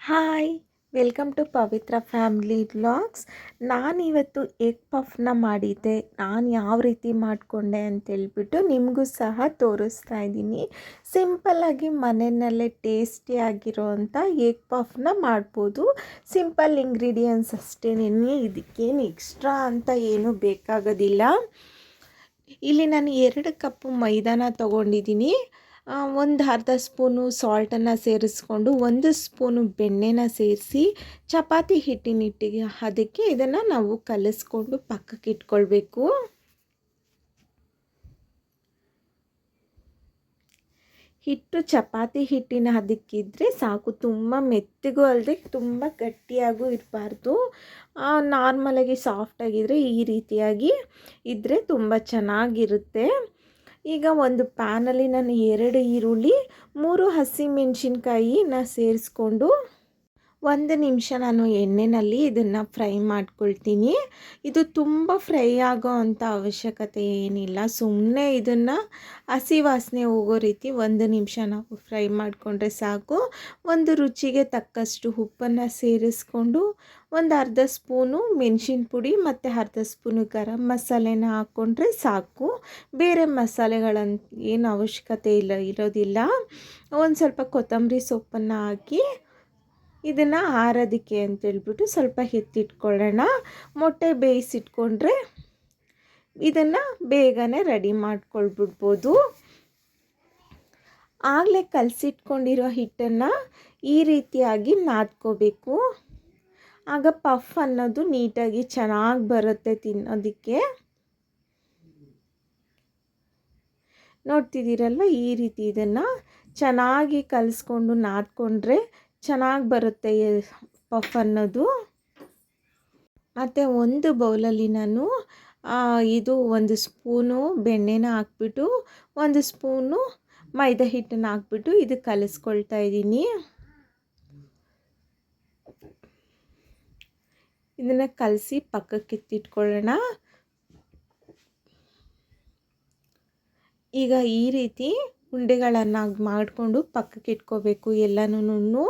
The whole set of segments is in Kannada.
Hi, welcome to Pavitra family vlogs. ನಾನಿವತ್ತು ಎಗ್ ಪಫ್ನ ಮಾಡಿದ್ದೆ. ನಾನು ಯಾವ ರೀತಿ ಮಾಡಿಕೊಂಡೆ ಅಂತೇಳ್ಬಿಟ್ಟು ನಿಮಗೂ ಸಹ ತೋರಿಸ್ತಾ ಇದ್ದೀನಿ. ಸಿಂಪಲ್ಲಾಗಿ ಮನೆಯಲ್ಲೇ ಟೇಸ್ಟಿಯಾಗಿರೋವಂಥ ಎಗ್ ಪಫ್ನ ಮಾಡ್ಬೋದು. ಸಿಂಪಲ್ ಇಂಗ್ರೀಡಿಯೆಂಟ್ಸ್ ಅಷ್ಟೇನೇ. ಇದಕ್ಕೇನು ಎಕ್ಸ್ಟ್ರಾ ಅಂತ ಏನೂ ಬೇಕಾಗೋದಿಲ್ಲ. ಇಲ್ಲಿ ನಾನು ಎರಡು ಕಪ್ಪು ಮೈದಾನ ತೊಗೊಂಡಿದ್ದೀನಿ. ಒಂದು ಅರ್ಧ ಸ್ಪೂನು ಸಾಲ್ಟನ್ನು ಸೇರಿಸ್ಕೊಂಡು ಒಂದು ಸ್ಪೂನು ಬೆಣ್ಣೆನ ಸೇರಿಸಿ ಚಪಾತಿ ಹಿಟ್ಟಿನಿಟ್ಟಿಗೆ ಅದಕ್ಕೆ ಇದನ್ನು ನಾವು ಕಲಿಸ್ಕೊಂಡು ಪಕ್ಕಕ್ಕೆ ಇಟ್ಕೊಳ್ಬೇಕು. ಹಿಟ್ಟು ಚಪಾತಿ ಹಿಟ್ಟಿನ ಅದಕ್ಕಿದ್ರೆ ಸಾಕು, ತುಂಬ ಮೆತ್ತಗೂ ಅಲ್ಲದೆ ತುಂಬ ಗಟ್ಟಿಯಾಗೂ ಇರಬಾರ್ದು. ನಾರ್ಮಲಾಗಿ ಸಾಫ್ಟಾಗಿದ್ದರೆ ಈ ರೀತಿಯಾಗಿ ಇದ್ದರೆ ತುಂಬ ಚೆನ್ನಾಗಿರುತ್ತೆ. ಈಗ ಒಂದು ಪ್ಯಾನಲ್ಲಿ ನಾನು ಎರಡು ಈರುಳ್ಳಿ ಮೂರು ಹಸಿಮೆಣಸಿನ್ಕಾಯಿನ ಸೇರಿಸ್ಕೊಂಡು ಒಂದು ನಿಮಿಷ ನಾನು ಎಣ್ಣೆಯಲ್ಲಿ ಇದನ್ನು ಫ್ರೈ ಮಾಡ್ಕೊಳ್ತೀನಿ. ಇದು ತುಂಬ ಫ್ರೈ ಆಗೋ ಅಂಥ ಅವಶ್ಯಕತೆ ಏನಿಲ್ಲ. ಸುಮ್ಮನೆ ಇದನ್ನು ಹಸಿ ವಾಸನೆ ಹೋಗೋ ರೀತಿ ಒಂದು ನಿಮಿಷ ನಾವು ಫ್ರೈ ಮಾಡಿಕೊಂಡ್ರೆ ಸಾಕು. ಒಂದು ರುಚಿಗೆ ತಕ್ಕಷ್ಟು ಉಪ್ಪನ್ನು ಸೇರಿಸ್ಕೊಂಡು ಒಂದು ಅರ್ಧ ಸ್ಪೂನು ಮೆಣಸಿನ ಪುಡಿ ಮತ್ತು ಅರ್ಧ ಸ್ಪೂನು ಗರಂ ಮಸಾಲೆನ ಹಾಕ್ಕೊಂಡ್ರೆ ಸಾಕು. ಬೇರೆ ಮಸಾಲೆಗಳನ್ನ ಏನು ಅವಶ್ಯಕತೆ ಇಲ್ಲ, ಇರೋದಿಲ್ಲ. ಒಂದು ಸ್ವಲ್ಪ ಕೊತ್ತಂಬರಿ ಸೊಪ್ಪನ್ನು ಹಾಕಿ ಇದನ್ನು ಆರೋದಕ್ಕೆ ಅಂತೇಳ್ಬಿಟ್ಟು ಸ್ವಲ್ಪ ಎತ್ತಿಟ್ಕೊಳ್ಳೋಣ. ಮೊಟ್ಟೆ ಬೇಯಿಸಿಟ್ಕೊಂಡ್ರೆ ಇದನ್ನು ಬೇಗನೆ ರೆಡಿ ಮಾಡ್ಕೊಳ್ಬಿಡ್ಬೋದು. ಆಗಲೇ ಕಲಸಿಟ್ಕೊಂಡಿರೋ ಹಿಟ್ಟನ್ನು ಈ ರೀತಿಯಾಗಿ ನಾದ್ಕೋಬೇಕು. ಆಗ ಪಫ್ ಅನ್ನೋದು ನೀಟಾಗಿ ಚೆನ್ನಾಗಿ ಬರುತ್ತೆ ತಿನ್ನೋದಕ್ಕೆ. ನೋಡ್ತಿದ್ದೀರಲ್ವ ಈ ರೀತಿ ಇದನ್ನು ಚೆನ್ನಾಗಿ ಕಲಿಸ್ಕೊಂಡು ನಾದ್ಕೊಂಡ್ರೆ ಚೆನ್ನಾಗಿ ಬರುತ್ತೆ ಪಫ್ ಅನ್ನೋದು. ಮತ್ತು ಒಂದು ಬೌಲಲ್ಲಿ ನಾನು ಇದು ಒಂದು ಸ್ಪೂನು ಬೆಣ್ಣೆನ ಹಾಕ್ಬಿಟ್ಟು, ಒಂದು ಸ್ಪೂನು ಮೈದಾ ಹಿಟ್ಟನ್ನು ಹಾಕ್ಬಿಟ್ಟು ಇದು ಕಲಿಸ್ಕೊಳ್ತಾ ಇದ್ದೀನಿ. ಇದನ್ನು ಕಲಸಿ ಪಕ್ಕಕ್ಕೆ ಎತ್ತಿಟ್ಕೊಳ್ಳೋಣ. ಈಗ ಈ ರೀತಿ ಉಂಡೆಗಳನ್ನು ಮಾಡಿಕೊಂಡು ಪಕ್ಕಕ್ಕೆ ಇಟ್ಕೋಬೇಕು ಎಲ್ಲನೂ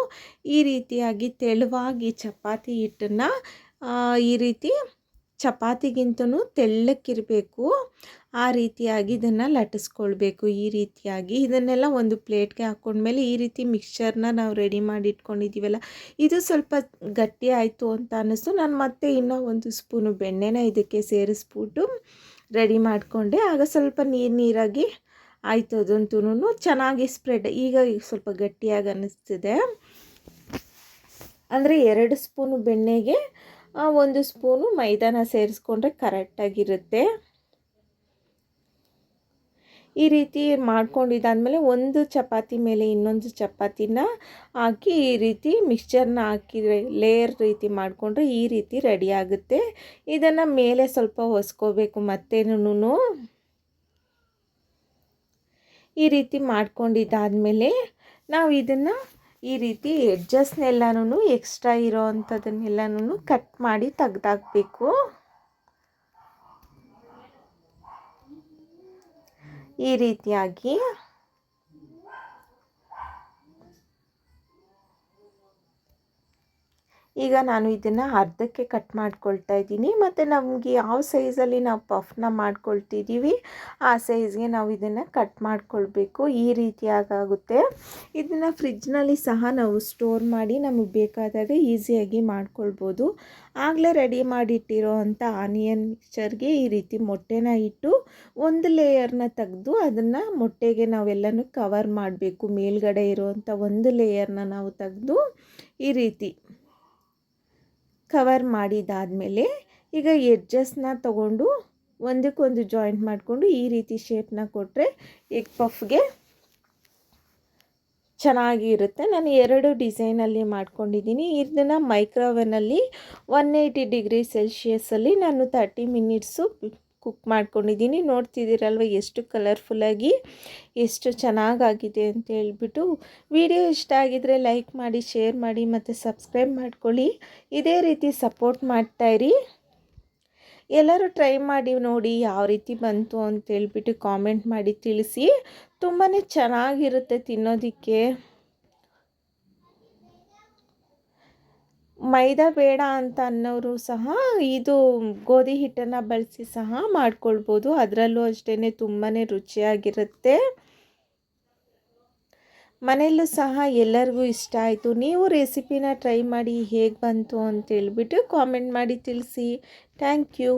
ಈ ರೀತಿಯಾಗಿ ತೆಳುವಾಗಿ ಚಪಾತಿ ಹಿಟ್ಟನ್ನು ಈ ರೀತಿ ಚಪಾತಿಗಿಂತನೂ ತೆಳ್ಳಕ್ಕಿರಬೇಕು. ಆ ರೀತಿಯಾಗಿ ಇದನ್ನು ಲಟ್ಟಿಸ್ಕೊಳ್ಬೇಕು. ಈ ರೀತಿಯಾಗಿ ಇದನ್ನೆಲ್ಲ ಒಂದು ಪ್ಲೇಟ್ಗೆ ಹಾಕ್ಕೊಂಡ್ಮೇಲೆ ಈ ರೀತಿ ಮಿಕ್ಸ್ಚರ್ನ ನಾವು ರೆಡಿ ಮಾಡಿ ಇಟ್ಕೊಂಡಿದ್ದೀವಲ್ಲ ಇದು ಸ್ವಲ್ಪ ಗಟ್ಟಿ ಆಯಿತು ಅಂತ ಅನ್ನಿಸ್ತು. ನಾನು ಮತ್ತೆ ಇನ್ನೂ ಒಂದು ಸ್ಪೂನು ಬೆಣ್ಣೆನ ಇದಕ್ಕೆ ಸೇರಿಸ್ಬಿಟ್ಟು ರೆಡಿ ಮಾಡಿಕೊಂಡೆ. ಆಗ ಸ್ವಲ್ಪ ನೀರು ನೀರಾಗಿ ಆಯಿತು ಅದಂತೂ ಚೆನ್ನಾಗಿ ಸ್ಪ್ರೆಡ್ ಈಗ ಸ್ವಲ್ಪ ಗಟ್ಟಿಯಾಗಿ ಅನ್ನಿಸ್ತಿದೆ. ಅಂದರೆ ಎರಡು ಸ್ಪೂನು ಬೆಣ್ಣೆಗೆ ಒಂದು ಸ್ಪೂನು ಮೈದಾನ ಸೇರಿಸ್ಕೊಂಡ್ರೆ ಕರೆಕ್ಟಾಗಿರುತ್ತೆ. ಈ ರೀತಿ ಮಾಡ್ಕೊಂಡಿದ್ದಾದಮೇಲೆ ಒಂದು ಚಪಾತಿ ಮೇಲೆ ಇನ್ನೊಂದು ಚಪಾತಿನ ಹಾಕಿ ಈ ರೀತಿ ಮಿಕ್ಸ್ಚರ್ನ ಹಾಕಿ ಲೇಯರ್ ರೀತಿ ಮಾಡಿಕೊಂಡ್ರೆ ಈ ರೀತಿ ರೆಡಿ ಆಗುತ್ತೆ. ಇದನ್ನು ಮೇಲೆ ಸ್ವಲ್ಪ ಹೊಸ್ಕೋಬೇಕು ಮತ್ತೇನೂ ಈ ರೀತಿ ಮಾಡ್ಕೊಂಡಿದ್ದಾದಮೇಲೆ ನಾವು ಇದನ್ನು ಈ ರೀತಿ ಎಡ್ಜಸ್ನೆಲ್ಲನೂ ಎಕ್ಸ್ಟ್ರಾ ಇರೋ ಅಂಥದ್ದನ್ನೆಲ್ಲನೂ ಕಟ್ ಮಾಡಿ ತೆಗ್ದಾಕಬೇಕು. ಈ ರೀತಿಯಾಗಿ ಈಗ ನಾನು ಇದನ್ನು ಅರ್ಧಕ್ಕೆ ಕಟ್ ಮಾಡ್ಕೊಳ್ತಾ ಇದ್ದೀನಿ. ಮತ್ತು ನಮಗೆ ಯಾವ ಸೈಜಲ್ಲಿ ನಾವು ಪಫ್ನ ಮಾಡ್ಕೊಳ್ತಿದ್ದೀವಿ ಆ ಸೈಜ್ಗೆ ನಾವು ಇದನ್ನು ಕಟ್ ಮಾಡ್ಕೊಳ್ಬೇಕು. ಈ ರೀತಿಯಾಗುತ್ತೆ ಇದನ್ನು ಫ್ರಿಜ್ನಲ್ಲಿ ಸಹ ನಾವು ಸ್ಟೋರ್ ಮಾಡಿ ನಮಗೆ ಬೇಕಾದಾಗ ಈಸಿಯಾಗಿ ಮಾಡ್ಕೊಳ್ಬೋದು. ಆಗಲೇ ರೆಡಿ ಮಾಡಿಟ್ಟಿರೋ ಅಂಥ ಆನಿಯನ್ ಮಿಕ್ಸ್ಚರ್ಗೆ ಈ ರೀತಿ ಮೊಟ್ಟೆನ ಇಟ್ಟು ಒಂದು ಲೇಯರ್ನ ತೆಗೆದು ಅದನ್ನು ಮೊಟ್ಟೆಗೆ ನಾವೆಲ್ಲನೂ ಕವರ್ ಮಾಡಬೇಕು. ಮೇಲ್ಗಡೆ ಇರುವಂಥ ಒಂದು ಲೇಯರ್ನ ನಾವು ತೆಗೆದು ಈ ರೀತಿ. ಕವರ್ ಮಾಡಿದಾದಮೇಲೆ ಈಗ ಎಡ್ಜಸ್ನ ತಗೊಂಡು ಒಂದಕ್ಕೊಂದು ಜಾಯಿಂಟ್ ಮಾಡಿಕೊಂಡು ಈ ರೀತಿ ಶೇಪ್ನ ಕೊಟ್ಟರೆ ಎಗ್ ಪಫ್ಗೆ ಚೆನ್ನಾಗಿರುತ್ತೆ. ನಾನು ಎರಡು ಡಿಸೈನಲ್ಲಿ ಮಾಡ್ಕೊಂಡಿದ್ದೀನಿ. ಇದನ್ನು ಮೈಕ್ರೋವೇನಲ್ಲಿ ಒನ್ ಏಯ್ಟಿ ಡಿಗ್ರಿ ಸೆಲ್ಶಿಯಸಲ್ಲಿ ನಾನು ತರ್ಟಿ ಮಿನಿಟ್ಸು ಕುಕ್ ಮಾಡ್ಕೊಂಡಿದ್ದೀನಿ. ನೋಡ್ತಿದ್ದೀರಲ್ವ ಎಷ್ಟು ಕಲರ್ಫುಲ್ಲಾಗಿ ಎಷ್ಟು ಚೆನ್ನಾಗಾಗಿದೆ ಅಂತ ಹೇಳ್ಬಿಟ್ಟು. ವಿಡಿಯೋ ಇಷ್ಟ ಆಗಿದರೆ ಲೈಕ್ ಮಾಡಿ ಶೇರ್ ಮಾಡಿ ಮತ್ತು ಸಬ್ಸ್ಕ್ರೈಬ್ ಮಾಡ್ಕೊಳ್ಳಿ. ಇದೇ ರೀತಿ ಸಪೋರ್ಟ್ ಮಾಡ್ತಾಯಿರಿ ಎಲ್ಲರೂ ಟ್ರೈ ಮಾಡಿ ನೋಡಿ ಯಾವ ರೀತಿ ಬಂತು ಅಂತೇಳ್ಬಿಟ್ಟು ಕಾಮೆಂಟ್ ಮಾಡಿ ತಿಳಿಸಿ. ತುಂಬಾ ಚೆನ್ನಾಗಿರುತ್ತೆ ತಿನ್ನೋದಕ್ಕೆ. ಮೈದಾ ಬೇಡ ಅಂತ ಅನ್ನೋರು ಸಹ ಇದು ಗೋಧಿ ಹಿಟ್ಟನ್ನು ಬಳಸಿ ಸಹ ಮಾಡ್ಕೊಳ್ಬೋದು. ಅದರಲ್ಲೂ ಅಷ್ಟೇ ತುಂಬಾ ರುಚಿಯಾಗಿರುತ್ತೆ. ಮನೆಯಲ್ಲೂ ಸಹ ಎಲ್ಲರಿಗೂ ಇಷ್ಟ ಆಯಿತು. ನೀವು ರೆಸಿಪಿನ ಟ್ರೈ ಮಾಡಿ ಹೇಗೆ ಬಂತು ಅಂತೇಳ್ಬಿಟ್ಟು ಕಾಮೆಂಟ್ ಮಾಡಿ ತಿಳಿಸಿ. Thank you.